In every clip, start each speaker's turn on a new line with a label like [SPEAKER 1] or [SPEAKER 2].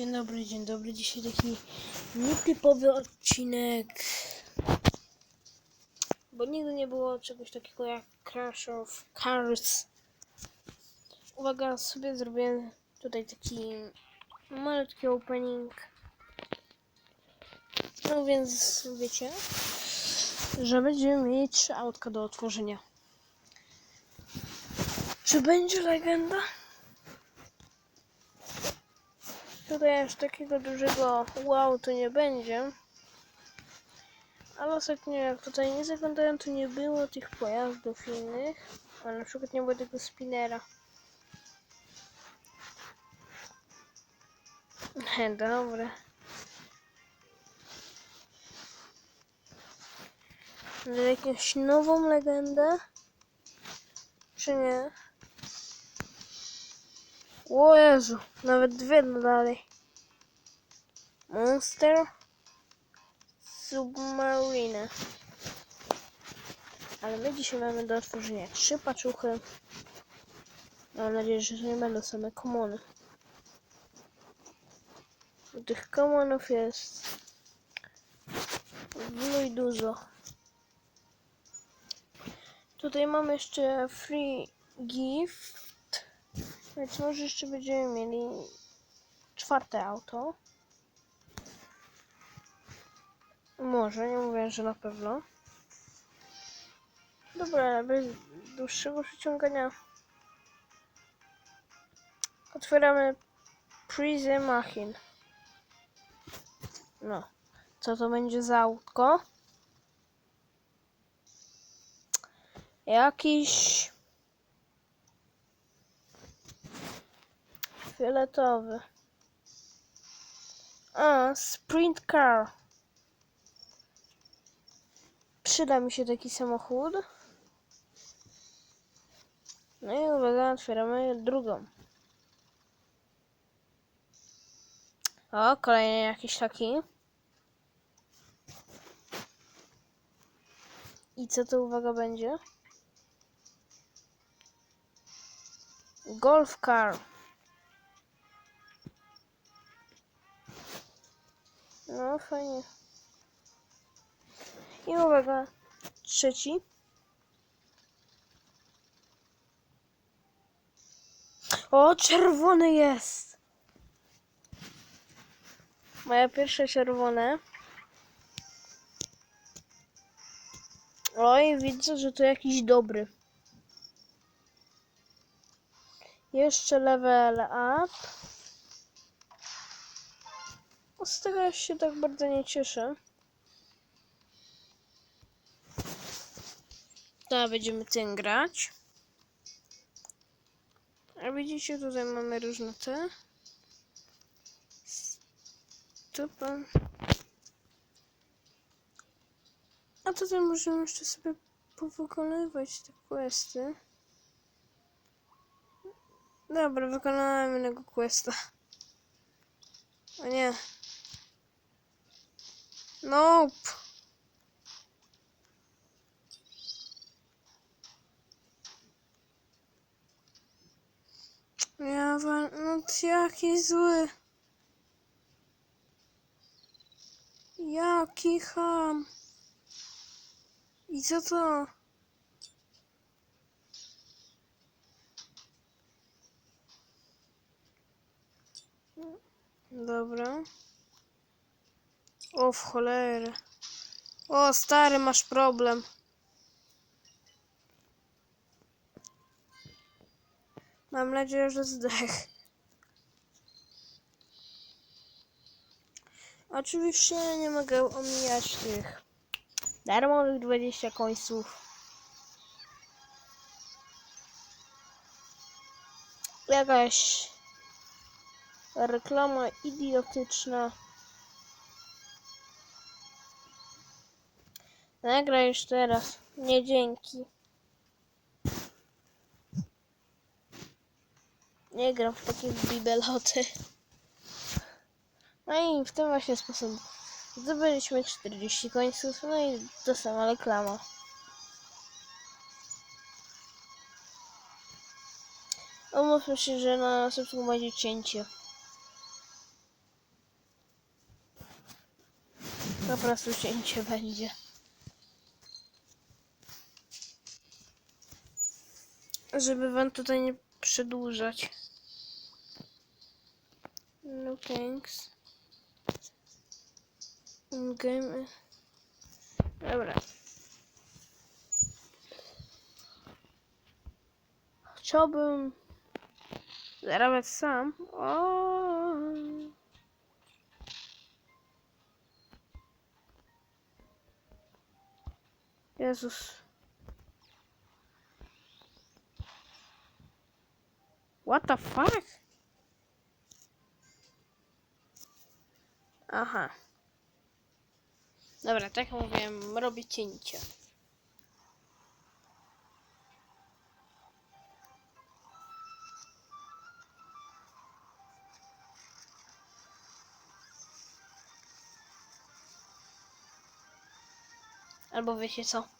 [SPEAKER 1] Dzień dobry, dzień dobry. Dzisiaj taki nietypowy odcinek. Bo nigdy nie było czegoś takiego jak Crash of Cars. Uwaga, sobie zrobiłem tutaj taki malutki opening. No więc wiecie, że będziemy mieć autka do otworzenia. Czy będzie legenda? Tutaj aż takiego dużego wow to nie będzie. Ale ostatnio jak tutaj nie zaglądałem, to nie było tych pojazdów innych. A na przykład nie było tego spinera. He, Dobra. Jakąś nową legendę? Czy nie? O Jezu, nawet dwie dodali. Monster Submarine. Ale my dzisiaj mamy do otworzenia trzy paczuchy. Mam nadzieję, że to nie będą same komony. Bo tych komonów jest i dużo. Tutaj mamy jeszcze free gift. Więc może jeszcze będziemy mieli czwarte auto. Może, nie mówię, że na pewno. Dobra, bez dłuższego przeciągania. Otwieramy Prism Machin. No. Co to będzie za autko? Jakiś fioletowy. A, sprint car. Przyda mi się taki samochód. No i uwaga, otwieramy drugą. O, kolejny jakiś taki. I co to uwaga będzie? Golf car. No, fajnie. I uwaga, trzeci. O, czerwony jest! Moja pierwsza czerwone. Oj, widzę, że to jakiś dobry. Jeszcze level up. No, Z tego się tak bardzo nie cieszę. Teraz będziemy tym grać. A widzicie, tutaj mamy różne te. Stupa. A tutaj możemy jeszcze sobie powykonywać te questy. Dobra, wykonałem innego questa. O nie. Nope. Ja wam... No jaki zły. Jaki ham. I co to? Dobra. O, w cholerę. O, stary, masz problem. Mam nadzieję, że zdech. Oczywiście nie mogę omijać tych darmowych 20 końców. Jakaś reklama idiotyczna. Nagraj już teraz. Nie dzięki. Nie gram w takie bibeloty. No i w ten właśnie sposób zdobyliśmy 40 końców, no i to sama reklama. Umówmy się, że na następnym będzie cięcie. Po prostu cięcie będzie. Żeby wam tutaj nie przedłużać. No thanks. Game. Dobra. Chciałbym zarabiać sam. O. Jezus. What the fuck? Aha. Dobra, tak jak mówiłem, robię cięcie. Albo wiecie co?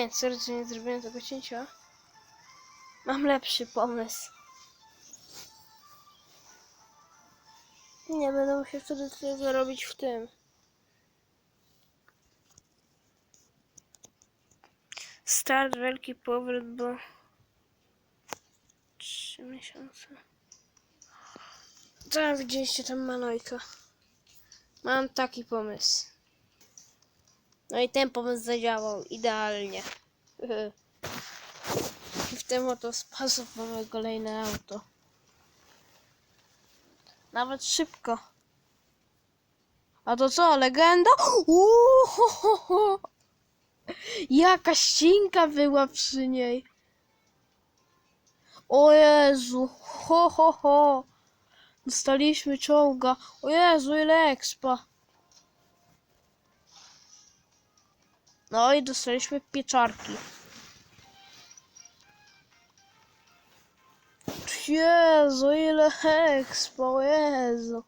[SPEAKER 1] Nie, serdecznie nie zrobiłem tego cięcia. Mam lepszy pomysł. Nie będę musiał wtedy tego robić w tym. Start, wielki powrót, bo... Trzy miesiące. Co widzieliście tam Manojka? Mam taki pomysł. No i ten pomysł zadziałał idealnie. I w ten oto sposób mamy kolejne auto. Nawet szybko. A to co, legenda? Uuu. Jaka ścinka była przy niej. O Jezu, ho, ho, ho. Dostaliśmy czołga. O Jezu, ile expa. No i dostaliśmy pieczarki. Jezu, ile expa, o Jezu.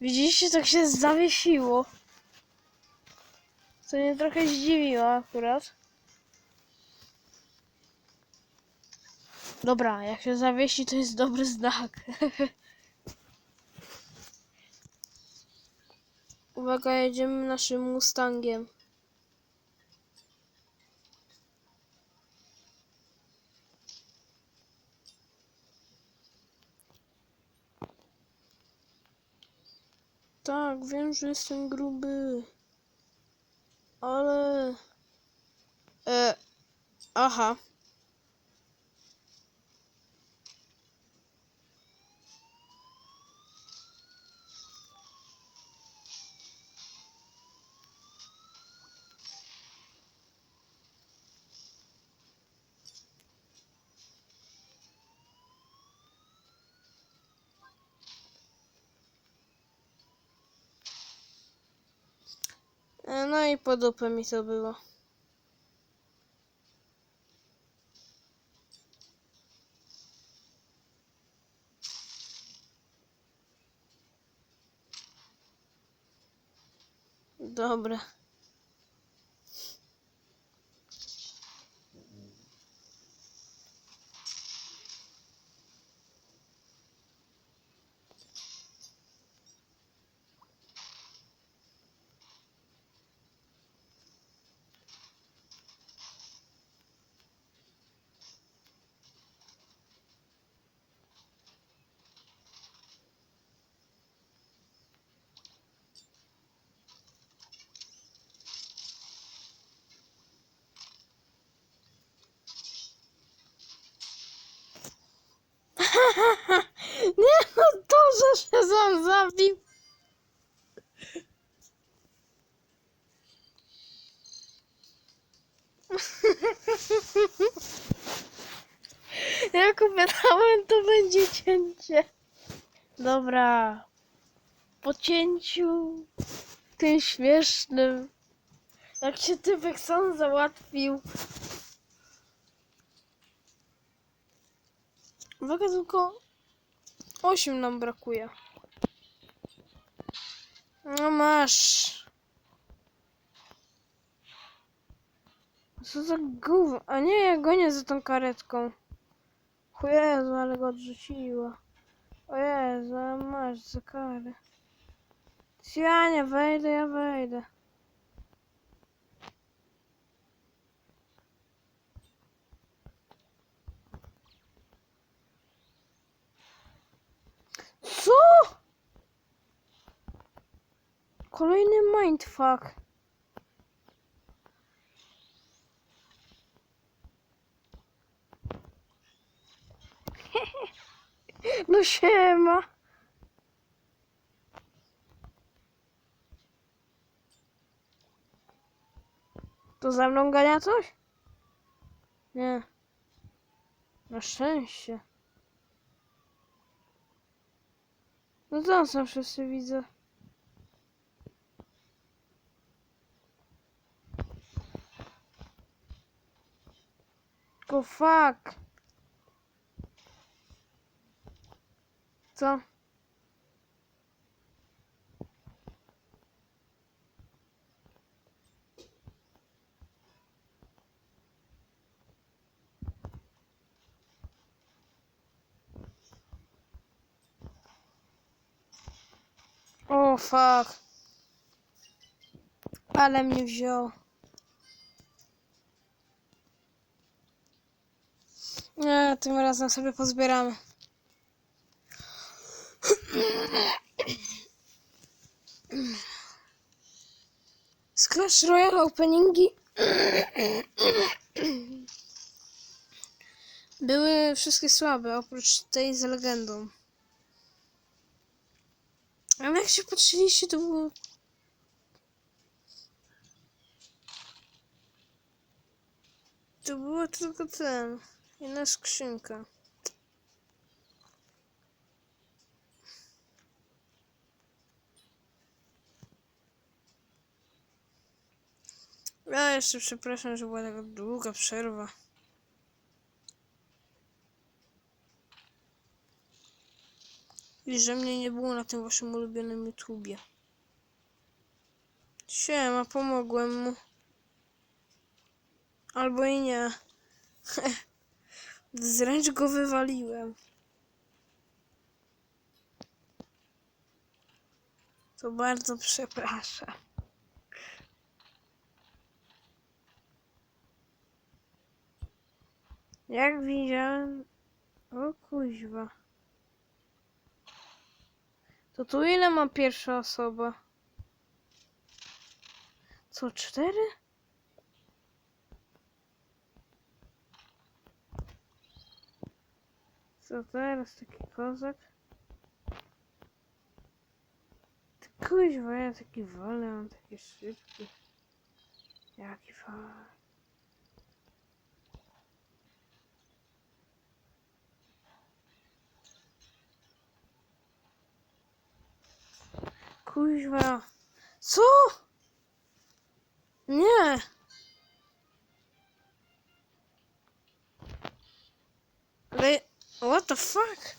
[SPEAKER 1] Widzieliście, tak się zawiesiło. Co mnie trochę zdziwiło akurat. Dobra, jak się zawiesi, to jest dobry znak. Uwaga, jedziemy naszym Mustangiem. Tak, wiem, że jestem gruby. Ale... E... Aha. E, No i po dupę mi to było. Dobra. Nie no, to, że się zabił. Jak opowiadałem, to będzie cięcie. Dobra. Po cięciu tym śmiesznym. Jak się typek sam załatwił. Uwaga, tylko 8 nam brakuje. No masz. Co za gówno. A nie, ja gonię za tą karetką. Jezu, ale go odrzuciła. O Jezu, masz za karę. Ja nie wejdę, ja wejdę. Co? Kolejny mindfuck. No siema. To za mną gania coś? Nie. Na szczęście. No to są wszyscy widzę. Fuck. Co? O fuck. Ale mnie wziął. Nie, tym razem sobie pozbieramy. Z Clash Royale openingi były wszystkie słabe, oprócz tej z legendą. Ale jak się patrzyliście, to było... To było tylko ten. Jedna skrzynka. Ja jeszcze przepraszam, że była taka długa przerwa. I że mnie nie było na tym waszym ulubionym YouTubie. Siema, pomogłem mu. Albo i nie. Zręcz go wywaliłem. To bardzo przepraszam. Jak widziałem... O kuźwa. To tu ile ma pierwsza osoba? Co, cztery? Co teraz taki kozak? Ty kuźwa, ja taki wolny, mam takie szybki. Jaki fajny. Kuźwa. Co? Nie. Ale... What the fuck?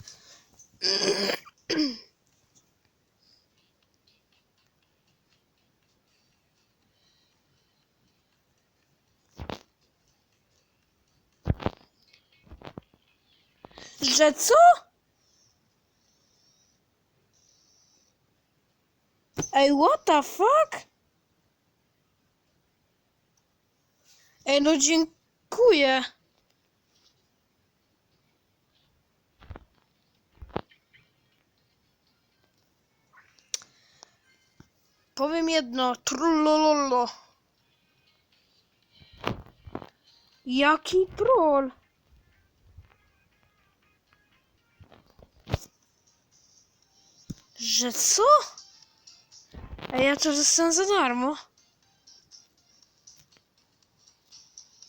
[SPEAKER 1] Że co? Ej, what the fuck? Ej, no dziękuję. Powiem jedno, trullololo. Jaki troll? Że co? A ja to dostałem za darmo.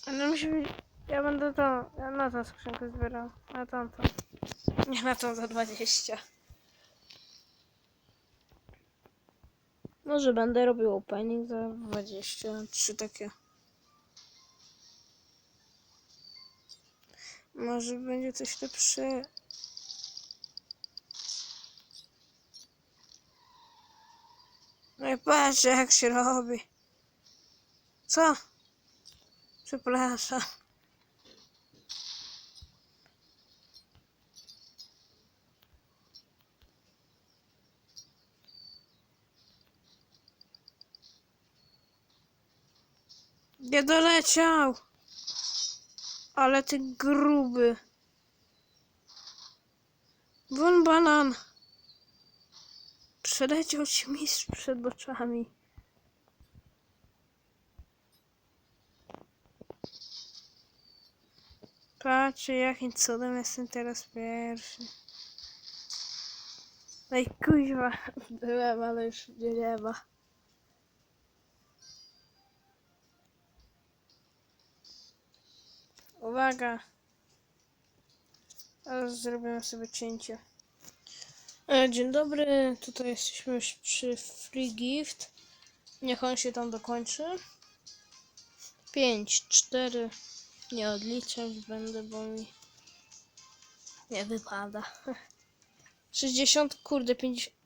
[SPEAKER 1] Ale musi być... Ja będę to... Ja na tą skrzynkę zbierał. Na tamtą. Nie na tą za 20. Może będę robił opening za 20. Trzy takie. Może będzie coś lepsze. No i patrz jak się robi. Co? Przepraszam. Nie doleciał! Ale ty gruby. Won banan! Przeleciał ci mistrz przed oczami. Patrzcie, jakim cudem jestem teraz pierwszy. Ej, kuźwa, byłem, ale już nie ma. Uwaga! Zrobimy sobie cięcie. E, Dzień dobry, tutaj jesteśmy już przy Free Gift. Niech on się tam dokończy. 5, 4. Nie odliczać będę, bo mi nie wypada. 60, kurde, 50.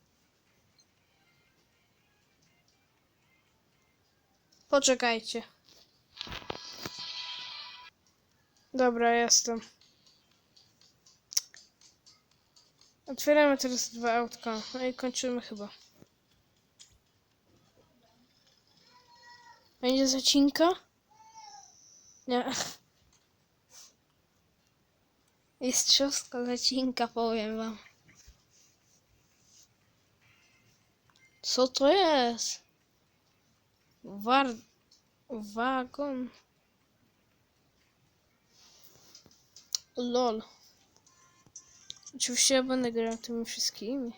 [SPEAKER 1] Poczekajcie. Dobra, jestem. Otwieramy teraz dwa autka. No i kończymy chyba. Będzie zacinka? Nie. Mistrzowska zacinka, powiem wam. Co to jest? War... Wagon. Lol. Oczywiście ja będę grał tymi wszystkimi.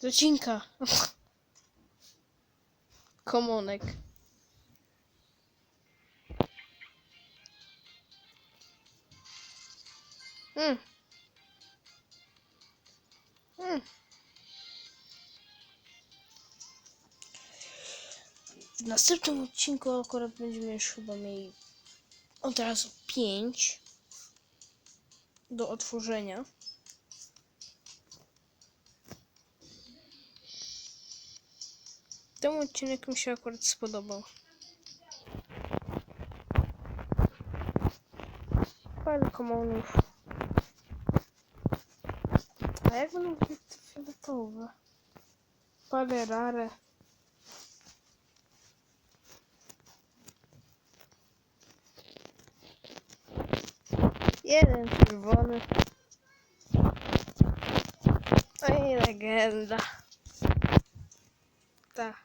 [SPEAKER 1] Zacinka. Komonek. Mm. Mm. W następnym odcinku akurat będziemy już chyba mieli od razu 5 do otworzenia. Ten odcinek mi się akurat spodobał. Parę komonów. A jak będą fioletowe? Parę rare. Jeden czerwony. No i legenda. Tak.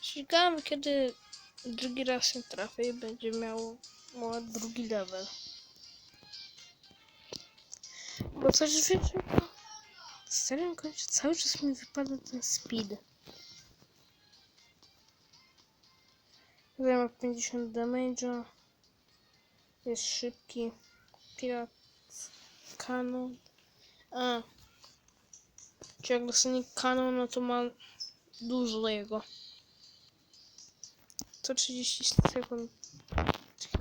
[SPEAKER 1] Ciekawe kiedy drugi raz się trafię i będzie miał miał drugi level. Bo coś wiecie, w starym końcu cały czas mi wypada ten speed. Ma 50 damage'a. Jest szybki. Pirat kanon. A. Czy jak dostanie kanon, no to ma dużo jego. 130 sekund.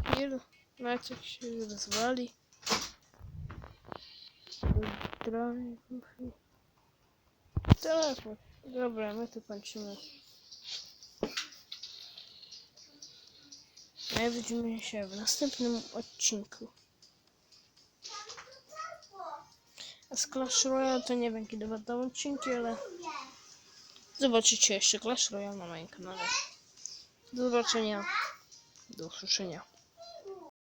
[SPEAKER 1] Chwil. Nawet jak się rozwali. Telefon. Dobra, my tu kończymy. Ja widzimy się w następnym odcinku. A z Clash Royale to nie wiem kiedy będą odcinki, ale zobaczycie jeszcze Clash Royale na moim kanale. Do zobaczenia. Do usłyszenia.